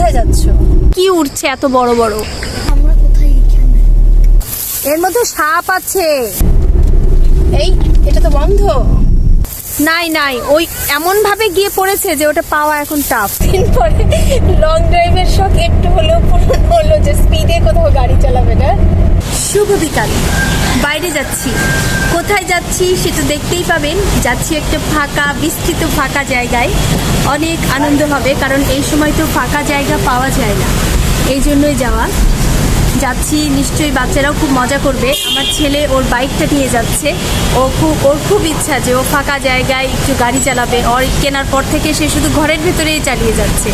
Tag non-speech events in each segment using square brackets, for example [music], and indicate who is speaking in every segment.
Speaker 1: কোথায় যাচ্ছ? কি উঠছে এত বড় বড়?
Speaker 2: আমরা কোথায় এখানে?
Speaker 1: এর মধ্যে সাপ আছে।
Speaker 2: এই এটা তো বন্ধ।
Speaker 1: নাই নাই ওই এমন ভাবে গিয়ে পড়েছে যে ওটা পাওয়া এখন টাফ
Speaker 2: দিন পরে লং ড্রাইভের শখ একটু হলেও পূরণ হলো যে স্পিডে কোথাও গাড়ি চালাবে না।
Speaker 1: শুভ বিকাল। বাইরে যাচ্ছি। কোথায় যাচ্ছি সেটা দেখতেই পাবেন। যাচ্ছি একটা ফাঁকা, বিস্তৃত, ফাঁকা জায়গায়। অনেক আনন্দ হবে, কারণ এই সময় তো ফাঁকা জায়গা পাওয়া যায় না। এই জন্যই যাওয়া। যাচ্ছি, নিশ্চয়ই বাচ্চারাও খুব মজা করবে। আমার ছেলে ওর বাইকটা নিয়ে যাচ্ছে। ও খুব, ওর খুব ইচ্ছা যে ও ফাঁকা জায়গায় একটু গাড়ি চালাবে। ওর কেনার পর থেকে সে শুধু ঘরের ভেতরেই চালিয়ে যাচ্ছে।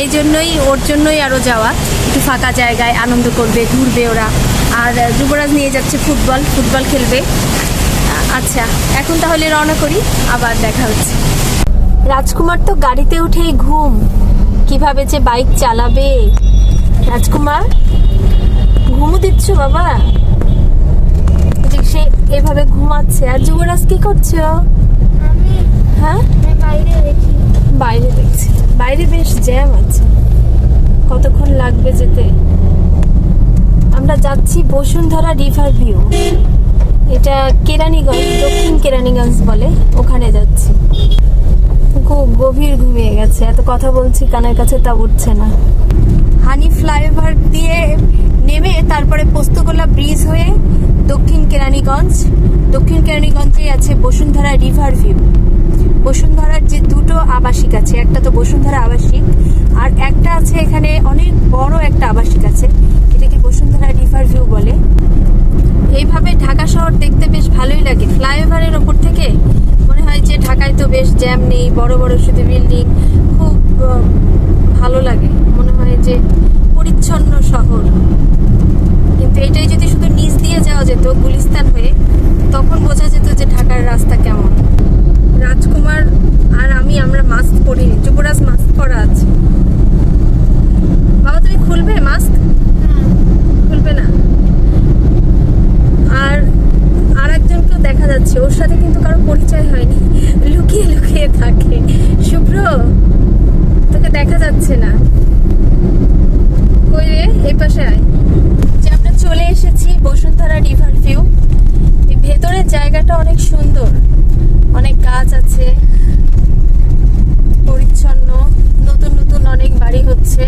Speaker 1: এই জন্যই, ওর জন্যই আরও যাওয়া। একটু ফাঁকা জায়গায় আনন্দ করবে, ঘুরবে ওরা। আর যুবরাজ নিয়ে যাচ্ছে ফুটবল ফুটবল খেলবে। আচ্ছা এখন তাহলে রওনা করি, আবার দেখা হচ্ছে। রাজকুমার তো গাড়িতে উঠেই ঘুম। কীভাবে যে বাইক চালাবে? রাজকুমার ঘুমু দিচ্ছ বাবা? সে এভাবে ঘুমাচ্ছে। আর যুবরাজ কি করছ? হ্যাঁ?
Speaker 2: বাইরে
Speaker 1: বাইরে দেখছি। বাইরে বেশ জ্যাম আছে। কতক্ষণ লাগবে যেতে? আমরা যাচ্ছি বসুন্ধরা রিভার ভিউ। এটা কেরানীগঞ্জ, দক্ষিণ কেরানীগঞ্জ বলে, ওখানে যাচ্ছি। খুব গভীর ঘুমিয়ে গেছে, এত কথা বলছি, কানের কাছে তা উঠছে না। হানি ফ্লাইওভার দিয়ে নেমে তারপরে পোস্তগোলা ব্রিজ হয়ে দক্ষিণ কেরানীগঞ্জ। দক্ষিণ কেরানীগঞ্জে আছে বসুন্ধরা রিভার ভিউ। বসুন্ধরার যে দুটো আবাসিক আছে, একটা তো বসুন্ধরা আবাসিক, আর একটা আছে এখানে অনেক বড় একটা আবাসিক আছে, এটাকে বসুন্ধরা রিভার ভিউ বলে। এইভাবে ঢাকা শহর দেখতে বেশ ভালোই লাগে। ফ্লাইওভারের ওপর থেকে মনে হয় যে ঢাকায় তো বেশ জ্যাম নেই, বড় বড় শুধু বিল্ডিং, খুব ভালো লাগে। মনে হয় যে পরিচ্ছন্ন শহর। কিন্তু এটাই যদি শুধু নিচ দিয়ে যাওয়া যেত গুলিস্তান হয়ে তখন বোঝা যেত যে ঢাকার রাস্তা কেমন। রাজকুমার আর আমি আমরা মাস্ক পরিনি। যুবরাজ মাস্ক পরা আছে। বাবা তুমি খুলবে মাস্ক খুলবে না। আর আর একজনকেও দেখা যাচ্ছে। ওর সাথে কিন্তু কারও পরিচয় হয়নি। লুকিয়ে লুকিয়ে থাকে। শুভ্র তোকে দেখা যাচ্ছে না। কই রে? এই পাশে আয়। চলে এসেছি বসুন্ধরা রিভার ভিউ। এই ভেতরের জায়গাটা অনেক সুন্দর। অনেক গাছ আছে। পরিচ্ছন্ন। নতুন নতুন অনেক বাড়ি হচ্ছে।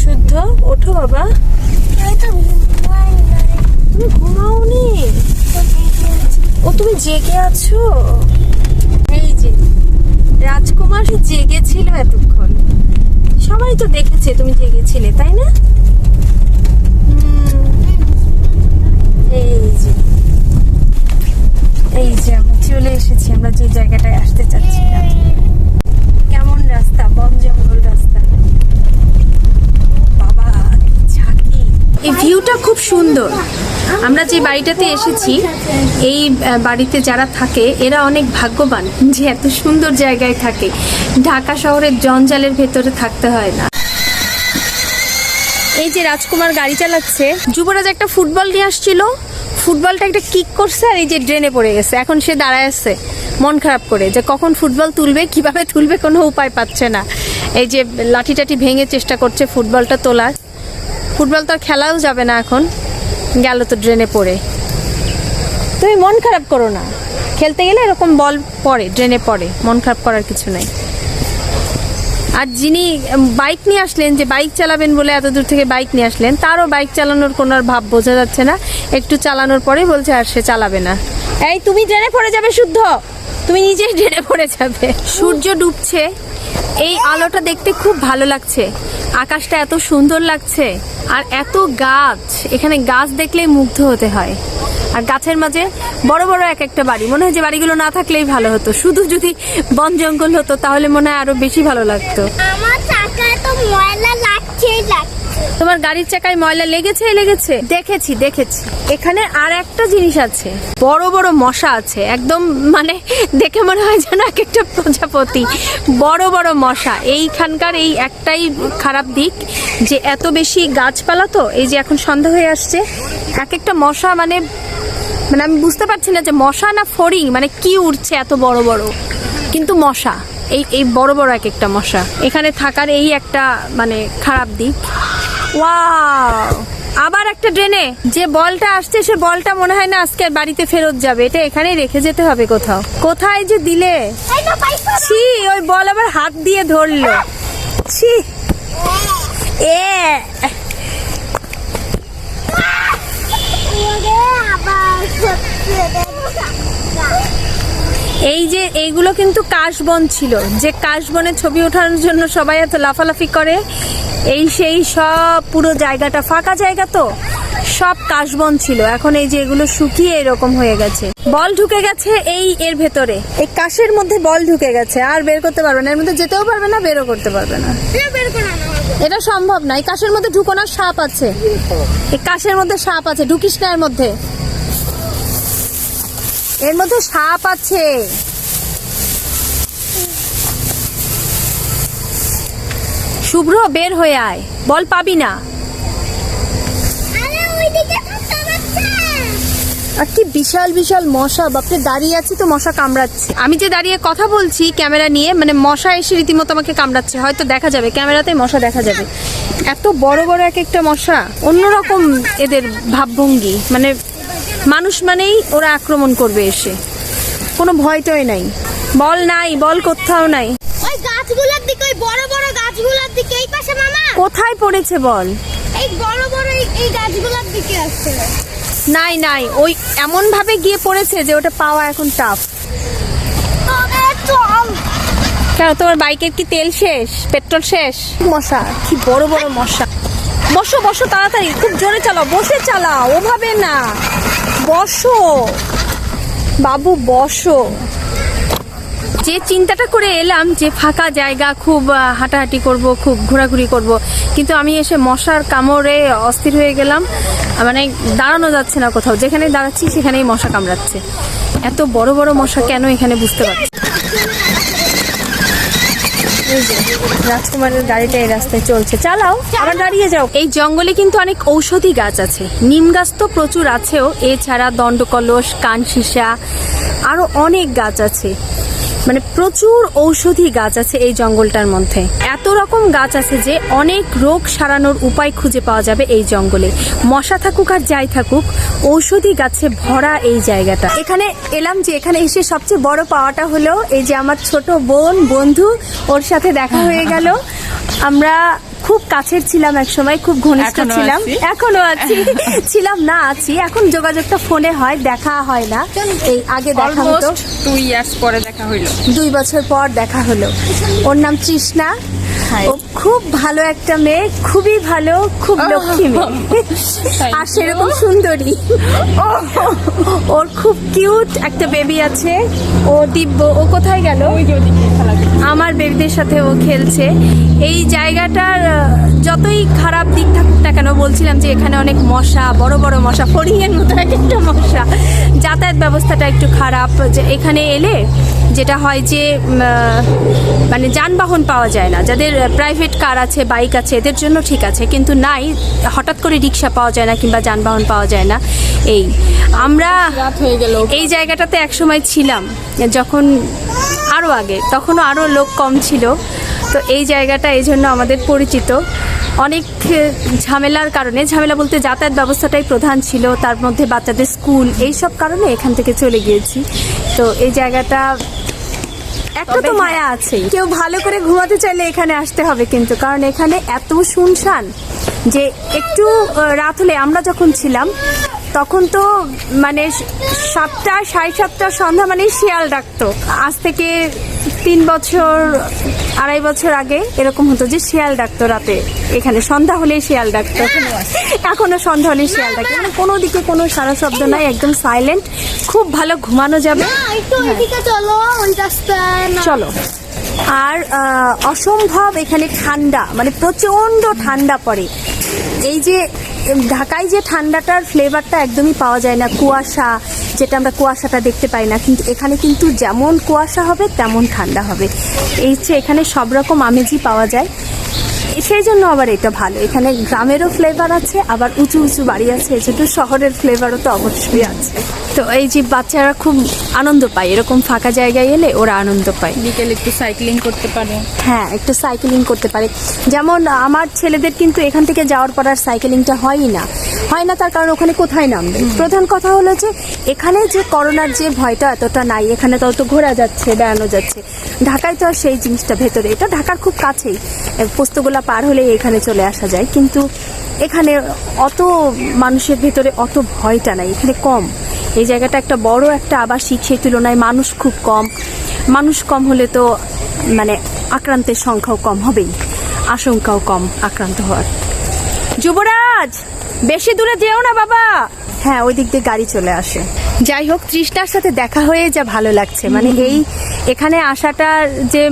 Speaker 1: শুদ্ধ? ওঠো বাবা। তুমি ঘুমাওনি। ও তুমি জেগে আছো? এই যে রাজকুমার জেগেছিল এতক্ষণ। সবাই তো দেখেছে তুমি জেগেছিলে তাই না? এই যে। এই যে আমরা চলে এসেছি, আমরা যে জায়গাটায় আসতে চাচ্ছিলাম। কেমন রাস্তা? বন জঙ্গল রাস্তা। বাবা ঝাঁকি। এই ভিউটা খুব সুন্দর। আমরা যে বাড়িটাতে এসেছি, এই বাড়িতে যারা থাকে, এরা অনেক ভাগ্যবান যে এত সুন্দর জায়গায় থাকে। ঢাকা শহরের জঞ্জালের ভেতরে থাকতে হয় না। এই যে রাজকুমার গাড়ি চালাচ্ছে, যুবরাজ একটা ফুটবল নিয়ে আসছিল। ফুটবলটা একটা কিক করছে আর এই যে ড্রেনে পড়ে গেছে। এখন সে দাঁড়ায় আছে, মন খারাপ করে যে কখন ফুটবল তুলবে, কীভাবে তুলবে, কোনো উপায় পাচ্ছে না। এই যে লাঠি টাঠি ভেঙে চেষ্টা করছে ফুটবলটা তোলার। ফুটবল তো আর খেলাও যাবে না এখন। গেল তো ড্রেনে পড়ে। তুমি মন খারাপ করো না। খেলতে গেলে এরকম বল পড়ে ড্রেনে পড়ে। মন খারাপ করার কিছু নাই। আর যিনি বাইক নিয়ে আসলেন, যে বাইক চালাবেন বলে এত দূর থেকে বাইক নিয়ে আসলেন, তারও বাইক চালানোর কোনো আর ভাব বোঝা যাচ্ছে না। একটু চালানোর পরে বলছে, আর সে চালাবে না। এই, তুমি ড্রেনে পড়ে যাবে শুদ্ধ। তুমি নিজেই ড্রেনে পড়ে যাবে। সূর্য ডুবছে। এই আলোটা দেখতে খুব ভালো লাগছে। আকাশটা এত সুন্দর লাগছে আর এত গাছ। এখানে গাছ দেখলেই মুগ্ধ হতে হয়। আর গাছের মাঝে বড় বড় এক একটা বাড়ি। মনে হয় যে বাড়িগুলো না থাকলেই ভালো হতো। শুধু যদি বন জঙ্গল হতো তাহলে মনে হয় আরও বেশি ভালো লাগতো।
Speaker 2: আমার তো ময়লা লাগছেই লাগছে।
Speaker 1: তোমার গাড়ির চাকায় ময়লা লেগেছে লেগেছে? দেখেছি দেখেছি। এখানে আর একটা জিনিস আছে। বড় বড় মশা আছে। একদম মানে দেখে মনে হয় যেন এক একটা প্রজাপতি। বড় বড় মশা। এইখানকার এই একটাই খারাপ দিক যে এত বেশি গাছপালা তো, এই যে এখন সন্ধ্যা হয়ে আসছে, এক একটা মশা মানে মানে আমি বুঝতে পারছি না যে মশা না ফড়িং মানে কি উঠছে এত বড় বড়। কিন্তু মশা, এই এই বড় বড় এক একটা মশা। এখানে থাকার এই একটা মানে খারাপ দিক। ওয়াও আবার একটা ড্রেনে যে বলটা আসছে সে বলটা মনে হয় না আজকে বাড়িতে ফেরত যাবে। এটা এখানেই রেখে যেতে হবে কোথাও। কোথায় যে দিলে? ছি ওই বল আবার হাত দিয়ে ধরলো। ছি। এ। এই যে এইগুলো কিন্তু কাশবন ছিল। যে কাশবনের ছবি ওঠানোর জন্য সবাই এত লাফালাফি করে এই সেই সব পুরো জায়গাটা ফাঁকা জায়গা তো সব কাশবন ছিল। এখন এই যে এগুলো শুকিয়ে এরকম হয়ে গেছে। বল ঢুকে গেছে এই এর ভেতরে। এই কাশের মধ্যে বল ঢুকে গেছে আর বের করতে পারবে না। এর মধ্যে যেতেও পারবে না বেরও করতে পারবে না। এটা সম্ভব না। এই কাশের মধ্যে ঢুকো না সাপ আছে। এই কাশের মধ্যে সাপ আছে। ঢুকিস না এর মধ্যে। এর মধ্যে সাপ আছে। শুভ্র বের হয়ে আয়। বল পাবি না। আর কি বিশাল বিশাল মশা। বাপরে দাঁড়িয়ে আছি তো মশা কামড়াচ্ছে। আমি যে দাঁড়িয়ে কথা বলছি ক্যামেরা নিয়ে মানে মশা এসে রীতিমতো আমাকে কামড়াচ্ছে। হয়তো দেখা যাবে ক্যামেরাতে মশা দেখা যাবে। এত বড় বড় এক একটা মশা। অন্যরকম এদের ভাবভঙ্গি। মানে মানুষ মানেই ওরা আক্রমণ করবে এসে। কোনো ভয়টয় নাই। বল নাই বল কোথাও নাই।
Speaker 3: ওই গাছগুলোর দিকে ওই বড় বড় গাছগুলোর দিকে এই পাশে মামা।
Speaker 1: কোথায় পড়েছে বল?
Speaker 3: এই বড় বড় এই- এই গাছগুলোর দিকে আসছে।
Speaker 1: নাই নাই ওই এমন ভাবে গিয়ে পড়েছে যে ওটা পাওয়া এখন টাফ কেন তোমার বাইকের কি তেল শেষ? পেট্রোল শেষ? মশা কি বড় বড় মশা। বসো বসো তাড়াতাড়ি খুব জোরে চালাও বসে চালাও ওভাবে না। বসো। বাবু, বসো। যে চিন্তাটা করে এলাম যে ফাঁকা জায়গা, খুব হাঁটাহাঁটি করব, খুব ঘোরাঘুরি করব, কিন্তু আমি এসে মশার কামড়ে অস্থির হয়ে গেলাম। মানে দাঁড়ানো যাচ্ছে না কোথাও যেখানে দাঁড়াচ্ছি সেখানেই মশা কামড়াচ্ছে। এত বড় বড় মশা কেন এখানে বুঝতে পারছি রাজকুমারের গাড়িটা এই রাস্তায় চলছে। চালাও, আবার দাঁড়িয়ে যাও। এই জঙ্গলে কিন্তু অনেক ঔষধি গাছ আছে। নিম গাছ তো প্রচুর আছেও। এছাড়া দণ্ডকলস, কানসিসা, আরও অনেক গাছ আছে। মানে প্রচুর ঔষধি গাছ আছে এই জঙ্গলটার মধ্যে। এত রকম গাছ আছে যে অনেক রোগ সারানোর উপায় খুঁজে পাওয়া যাবে এই জঙ্গলে। মশা থাকুক আর যাই থাকুক, ঔষধি গাছে ভরা এই জায়গাটা। এখানে এলাম যে এখানে এসে সবচেয়ে বড় পাওয়াটা হলো এই যে আমার ছোট বোন, বন্ধু, ওর সাথে দেখা হয়ে গেল। আমরা খুব কাছের ছিলাম এক সময় খুব ঘনিষ্ঠ ছিলাম। এখনও আছি। [laughs] ছিলাম না আছি। এখন যোগাযোগটা ফোনে হয় দেখা হয় না। এই আগে দেখা হতো।
Speaker 4: টু ইয়ার্স পরে দেখা হইল।
Speaker 1: দুই বছর পর দেখা হলো। ওর নাম তৃষ্ণা।
Speaker 4: Hi.
Speaker 1: ও খুব ভালো একটা মেয়ে খুবই ভালো খুব লক্ষ্মী মেয়ে। আর সেরকম সুন্দরী। ওর খুব কিউট একটা বেবি আছে। ও দিব্য ও কোথায় গেল। আমার বেবিদের সাথে ও খেলছে। এই জায়গাটার যতই খারাপ দিক থাকুক না কেন বলছিলাম যে এখানে অনেক মশা বড় বড় মশা ফড়িংয়ের মতো এক একটা মশা। যাতায়াত ব্যবস্থাটা একটু খারাপ যে এখানে এলে যেটা হয় যে মানে যানবাহন পাওয়া যায় না। যাদের প্রাইভেট কার আছে বাইক আছে এদের জন্য ঠিক আছে। কিন্তু নাই হঠাৎ করে রিক্সা পাওয়া যায় না কিংবা যানবাহন পাওয়া যায় না। এই আমরা
Speaker 4: হয়ে গেল।
Speaker 1: এই জায়গাটাতে একসময় ছিলাম যখন আরও আগে তখনও আরও লোক কম ছিল। তো এই জায়গাটা এই জন্য আমাদের পরিচিত। অনেক ঝামেলার কারণে ঝামেলা বলতে যাতায়াত ব্যবস্থাটাই প্রধান ছিল। তার মধ্যে বাচ্চাদের স্কুল এই সব কারণে এখান থেকে চলে গিয়েছি। তো এই জায়গাটা একটা তো মায়া আছে কেউ ভালো করে ঘুমাতে চাইলে এখানে আসতে হবে কিন্তু কারণ এখানে এত শুনশান যে একটু রাত হলে আমরা যখন ছিলাম তখন তো মানে সাতটা সাড়ে সাতটা সন্ধ্যা মানে শিয়াল ডাকতো। আজ থেকে তিন বছর আড়াই বছর আগে এরকম হতো যে শিয়াল ডাকতো রাতে। এখানে সন্ধ্যা হলেই শিয়াল ডাকতো। এখনও সন্ধ্যা হলেই শিয়াল ডাকে। মানে কোনো দিকে কোনো সারা শব্দ নাই একদম সাইলেন্ট খুব ভালো ঘুমানো যাবে।
Speaker 3: চলো
Speaker 1: চলো। আর অসম্ভব এখানে ঠান্ডা মানে প্রচণ্ড ঠান্ডা পড়ে। এই যে ঢাকায় যে ঠান্ডাটার ফ্লেভারটা একদমই পাওয়া যায় না, কুয়াশা, যেটা আমরা কুয়াশাটা দেখতে পাই না, কিন্তু এখানে কিন্তু যেমন কুয়াশা হবে, তেমন ঠান্ডা হবে। এই যে এখানে সব রকম আমেজই পাওয়া যায়। সেই জন্য আবার এটা ভালো। এখানে গ্রামেরও ফ্লেভার আছে আবার উঁচু উঁচু বাড়ি আছে এজন্য শহরের ফ্লেভারও তো অবশ্যই আছে। তো এই যে বাচ্চারা খুব আনন্দ পায় এরকম ফাঁকা জায়গায় এলে ওরা আনন্দ পায়।
Speaker 4: বিকেলে একটু সাইক্লিং করতে পারে।
Speaker 1: হ্যাঁ একটু সাইকেলিং করতে পারে। যেমন আমার ছেলেদের কিন্তু এখান থেকে যাওয়ার পর আর সাইকেলিংটা হয়ই না। হয় না তার কারণ ওখানে কোথায় নামবে? প্রধান কথা হলো যে এখানে যে করোনার যে ভয়টা এতটা নাই এখানে তো অত ঘোরা যাচ্ছে বেড়ানো যাচ্ছে। ঢাকায় তো আর সেই জিনিসটা ভেতরে। এটা ঢাকার খুব কাছেই। পোস্তগোলা পার হলেই এখানে চলে আসা যায়। কিন্তু এখানে অত মানুষের ভেতরে অত ভয়টা নাই, এখানে কম। এই জায়গাটা একটা বড় একটা আবাসিক, সেই তুলনায় মানুষ খুব কম। মানুষ কম হলে তো মানে আক্রান্তের সংখ্যাও কম হবেই। আশঙ্কাও কম আক্রান্ত হওয়ার। যুবরাজ, বেশি দূরে যেও না বাবা। হ্যাঁ ওই দিক দিয়ে গাড়ি চলে আসে। যাই হোক তৃষ্ণার সাথে দেখা হয়ে যা ভালো লাগছে। মানে এই এখানে আসাটা যে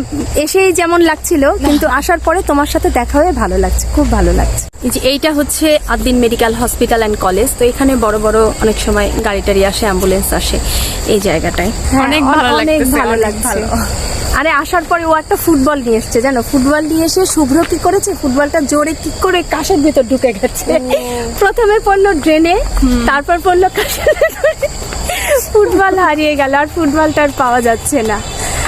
Speaker 1: এসেই যেমন লাগছিল কিন্তু আসার পরে তোমার সাথে দেখা হয়ে ভালো লাগছে খুব ভালো লাগছে। যে এইটা হচ্ছে Addin medical hospital and college. তো এখানে বড় বড় অনেক সময় গাড়ি টাড়ি আসে অ্যাম্বুলেন্স আসে এই জায়গাটায়। হ্যাঁ,
Speaker 4: অনেক ভালো
Speaker 1: অনেক ভালো লাগছে। আরে আসার পরে ও একটা ফুটবল নিয়ে এসছে জানো? ফুটবল নিয়ে এসে শুভ্র কি করেছে? ফুটবলটা জোরে কি করে কাশের ভেতর ঢুকে গেছে। প্রথমে পড়ল ড্রেনে তারপর পড়ল কাশের ফুটবল হারিয়ে গেল আর ফুটবলটা আর পাওয়া যাচ্ছে না।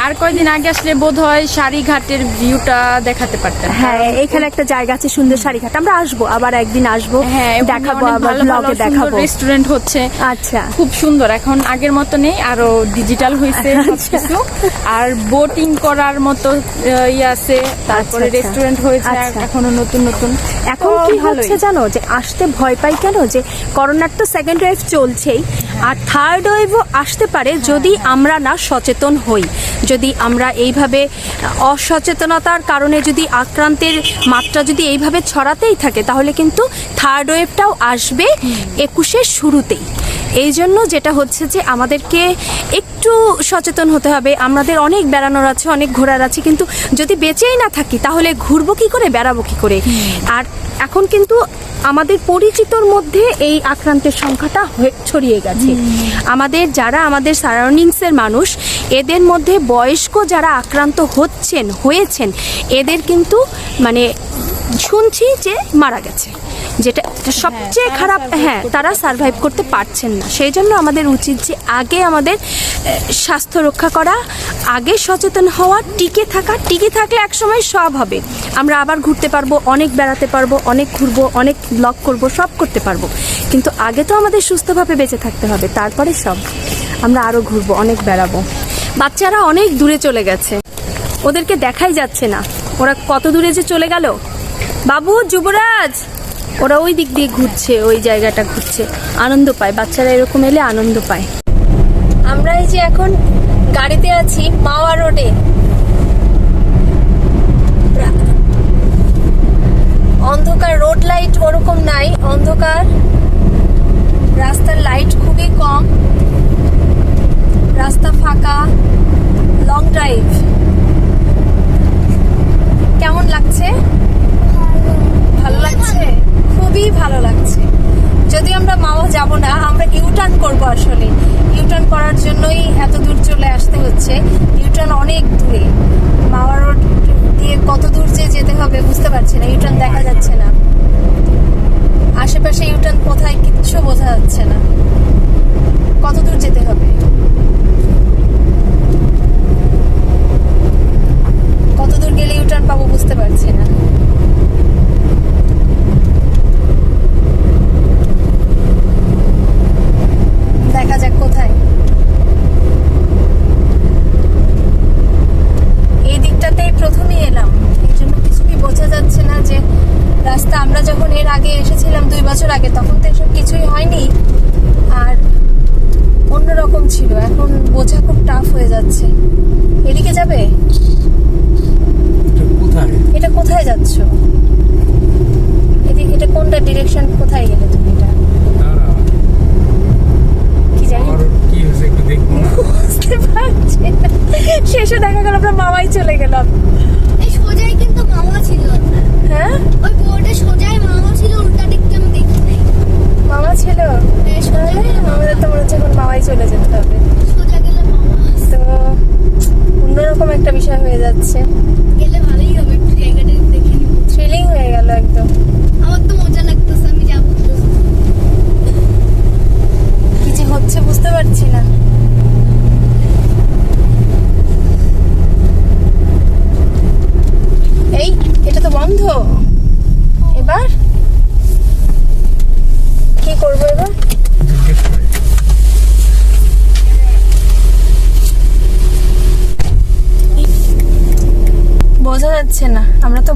Speaker 4: আর কয়দিন আগে আসলে বোধ হয় সারিঘাটের ভিউটা দেখাতে পারতেন।
Speaker 1: হ্যাঁ এখানে একটা জায়গা আছে সুন্দর শাড়িঘাট আমরা আসব আবার একদিন আসব
Speaker 4: হ্যাঁ
Speaker 1: দেখাবো আবার ব্লগে দেখাবো।
Speaker 4: রেস্টুরেন্ট হচ্ছে।
Speaker 1: আচ্ছা।
Speaker 4: খুব সুন্দর এখন আগের মতো নেই আরও ডিজিটাল হয়েছে সবকিছু। আর বোটিং করার মতো আহ, ইয়ে আছে তারপরে
Speaker 1: আচ্ছা।
Speaker 4: রেস্টুরেন্ট হয়েছে
Speaker 1: আচ্ছা।
Speaker 4: এখনও নতুন নতুন।
Speaker 1: এখন কি হচ্ছে জানো যে আসতে ভয় পাই কেন? যে করোনার তো সেকেন্ড ওয়েভ চলছেই আর থার্ড ওয়েভও আসতে পারে যদি আমরা না সচেতন হই। যদি আমরা এইভাবে অসচেতনতার কারণে যদি আক্রান্তের মাত্রা যদি এইভাবে ছড়াতেই থাকে, তাহলে কিন্তু থার্ড ওয়েভটাও আসবে একুশের শুরুতেই। এই জন্য যেটা হচ্ছে যে আমাদেরকে একটু সচেতন হতে হবে। আমাদের অনেক বেড়ানোর আছে অনেক ঘোরার আছে কিন্তু যদি বেঁচেই না থাকি তাহলে ঘুরবো কি করে বেড়াবো কি করে? আর এখন কিন্তু আমাদের পরিচিতর মধ্যে এই আক্রান্তের সংখ্যাটা হয়ে- ছড়িয়ে গেছে। আমাদের যারা আমাদের সারাউন্ডিংসের মানুষ এদের মধ্যে বয়স্ক যারা আক্রান্ত হচ্ছেন হয়েছেন এদের কিন্তু মানে শুনছি যে মারা গেছে। যেটা সবচেয়ে খারাপ হ্যাঁ তারা সার্ভাইভ করতে পারছেন না। সেই জন্য আমাদের উচিত যে আগে আমাদের স্বাস্থ্য রক্ষা করা আগে সচেতন হওয়া টিকে থাকা। টিকে থাকলে একসময় সব হবে। আমরা আবার ঘুরতে পারব অনেক বেড়াতে পারব অনেক ঘুরবো অনেক ব্লগ করব সব করতে পারব। কিন্তু আগে তো আমাদের সুস্থভাবে বেঁচে থাকতে হবে তারপরে সব। আমরা আরও ঘুরবো অনেক বেড়াবো। বাচ্চারা অনেক দূরে চলে গেছে। ওদেরকে দেখাই যাচ্ছে না। ওরা কত দূরে যে চলে গেল? বাবু যুবরাজ! ওরা ওই দিক দিয়ে ঘুরছে, ওই জায়গাটা ঘুরছে। আনন্দ পায়, বাচ্চারা এরকম এলে আনন্দ পায়। আমরা এই যে এখন গাড়িতে আছি, মাওয়া রোডে। অন্ধকার, রোড লাইট ওরকম নাই, অন্ধকার। রাস্তার লাইট খুবই কম। রাস্তা ফাঁকা। love.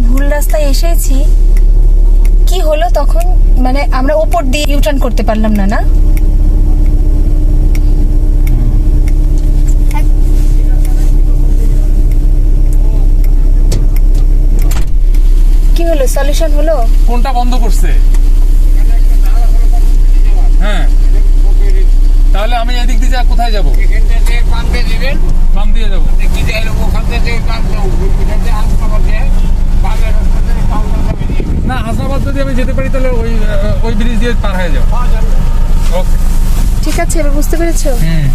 Speaker 1: ভুল রাস্তায় এসেছি কি হলো তখন? মানে আমরা ওপর দিয়ে ইউটার্ন করতে পারলাম না না? কি হলো? সলিউশন হলো?
Speaker 5: কোনটা বন্ধ করছে। হ্যাঁ। তাহলে আমি এদিক দিয়ে যা কোথায় যাব? বাম দিয়ে যাব। না হাসনাবাদ যদি আমি যেতে পারি তাহলে ওই ওই ব্রিজ দিয়ে পার হয়ে যাব ওকে
Speaker 1: ঠিক আছে এবার বুঝতে পেরেছ?
Speaker 5: হুম।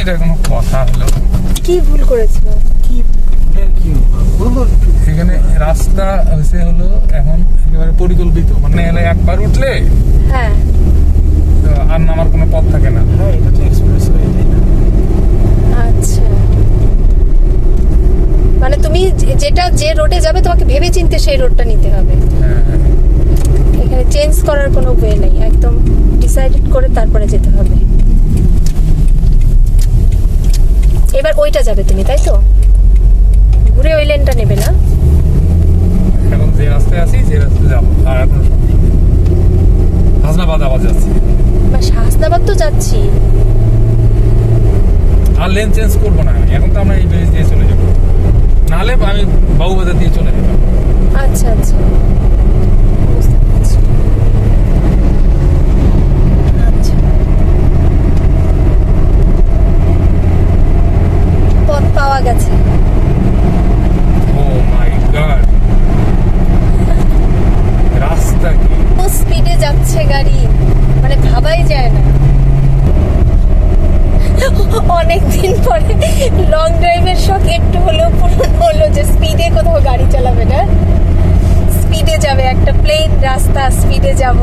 Speaker 5: এটা কোনো কথা হলো।
Speaker 1: কি ভুল করেছ
Speaker 5: এখানে রাস্তা হচ্ছে হলো এখন একেবারে পরিকল্পিত। মানে এলে একবার উঠলে
Speaker 1: হ্যাঁ।
Speaker 5: তো আর নামার কোনো পথ থাকে না।
Speaker 1: হ্যাঁ আচ্ছা মানে তুমি যেটা যে রোডে যাবে তোমাকে ভেবে চিনতে সেই রোডটা নিতে হবে।
Speaker 5: হ্যাঁ হ্যাঁ
Speaker 1: এখানে চেঞ্জ করার কোনো ওয়ে নেই একদম ডিসাইডেড করে তারপরে যেতে হবে। এবার ওইটা যাবে তুমি তাই তো? ঘুরে ওই লেনটা নেবে না?
Speaker 5: এখন যে রাস্তায় আছি যে রাস্তায় যাব আর এখন হাসনাবাদ আবার যাচ্ছি।
Speaker 1: হাসনাবাদ তো যাচ্ছি।
Speaker 5: আর লেন চেঞ্জ করব না এখন তো আমরা এই ব্রিজ দিয়ে চলে যাব। নাহলে আমি বাবুবাজার দিয়ে চলে যেতাম।
Speaker 1: আচ্ছা আচ্ছা বুঝতে পারছি। আচ্ছা। পথ পাওয়া গেছে
Speaker 5: ও মাই গড রাস্তা কি
Speaker 1: ও স্পিডে যাচ্ছে গাড়ি মানে ভাবাই যায় না অনেক দিন পরে লং ড্রাইভের শখ একটু হলেও পূরণ হলো যে স্পিডে কোথাও গাড়ি চালাবে না। স্পিডে যাবে, একটা প্লেন রাস্তা স্পিডে যাব।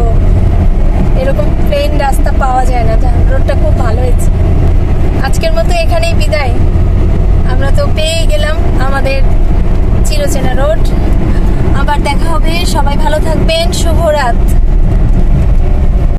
Speaker 1: এরকম প্লেন রাস্তা পাওয়া যায় না জাহান রোডটা খুব ভালো হয়েছে। আজকের মতো এখানেই বিদায়। আমরা তো পেয়ে গেলাম আমাদের চিরচেনা রোড আবার দেখা হবে, সবাই ভালো থাকবেন, শুভরাত।